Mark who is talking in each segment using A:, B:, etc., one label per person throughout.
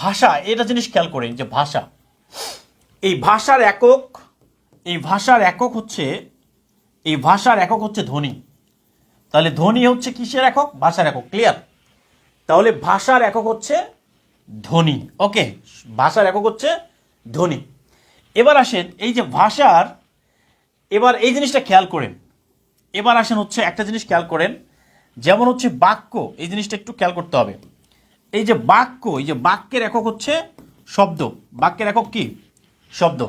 A: ভাষা, এটা জিনিস খেয়াল করেন যে ভাষা। এই ভাষার একক, এই ভাষার একক হচ্ছে, এই ভাষার একক হচ্ছে ধ্বনি। তাহলে ধ্বনি হচ্ছে কিসের একক? ভাষার একক ক্লিয়ার তাহলে ভাষার একক হচ্ছে ধ্বনি। ওকে ভাষার একক হচ্ছে ধ্বনি। এবার আসেন, এই যে ভাষার, এবার এই জিনিসটা খেয়াল করেন। এবার আসেন হচ্ছে একটা জিনিস খেয়াল করেন, যেমন হচ্ছে বাক্য, এই জিনিসটা একটু খেয়াল করতে হবে। এই যে বাক্য, এই যে বাক্যের একক হচ্ছে শব্দ। বাক্যের একক কি? শব্দ।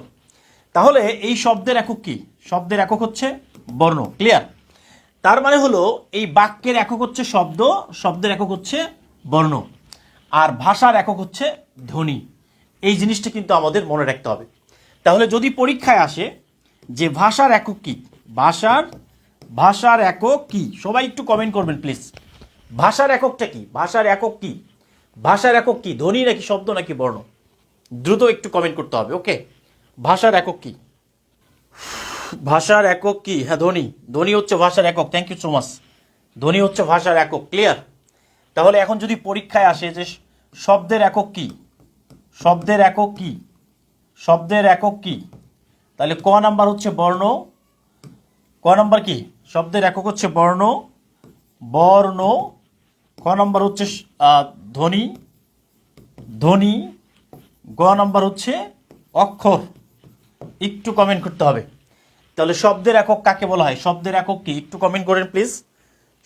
A: তাহলে এই শব্দের একক কি? শব্দের একক হচ্ছে বর্ণ। ক্লিয়ার তার মানে হলো এই বাক্যের একক হচ্ছে শব্দ, শব্দের একক হচ্ছে বর্ণ। আর ভাষার একক হচ্ছে ধ্বনি। এই জিনিসটা কিন্তু আমাদের মনে রাখতে হবে। তাহলে যদি পরীক্ষায় আসে যে ভাষার একক কি? ভাষার ভাষার একক কি? সবাই একটু কমেন্ট করবেন প্লিজ ভাষার এককটা কি? ভাষার একক কি? ভাষার একক কি? ধ্বনি নাকি শব্দ নাকি বর্ণ? দ্রুত একটু কমেন্ট করতে হবে ওকে ভাষার একক কি? ভাষার একক কি? হ্যাঁ ধ্বনি। ধ্বনি হচ্ছে ভাষার একক। থ্যাংক ইউ সো মাচ ধ্বনি হচ্ছে ভাষার একক। ক্লিয়ার তাহলে এখন যদি পরীক্ষায় আসে যে শব্দের একক কি? শব্দের একক কি? শব্দের একক কি? তাহলে ক নাম্বার হচ্ছে বর্ণ। ক নাম্বার কি? শব্দের একক হচ্ছে বর্ণ। বর্ণ ক নম্বর হচ্ছে ধ্বনি ধ্বনি, গ নম্বর হচ্ছে অক্ষর। একটু কমেন্ট করতে হবে। তাহলে শব্দের একক কাকে বলা হয়? শব্দের একক কি? একটু কমেন্ট করেন প্লিজ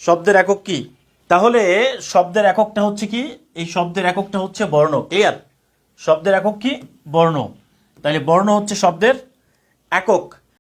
A: শব্দের একক কি? তাহলে শব্দের এককটা হচ্ছে কি? এই শব্দের এককটা হচ্ছে বর্ণ। ক্লিয়ার শব্দের একক কি? বর্ণ। তাহলে বর্ণ হচ্ছে শব্দের একক।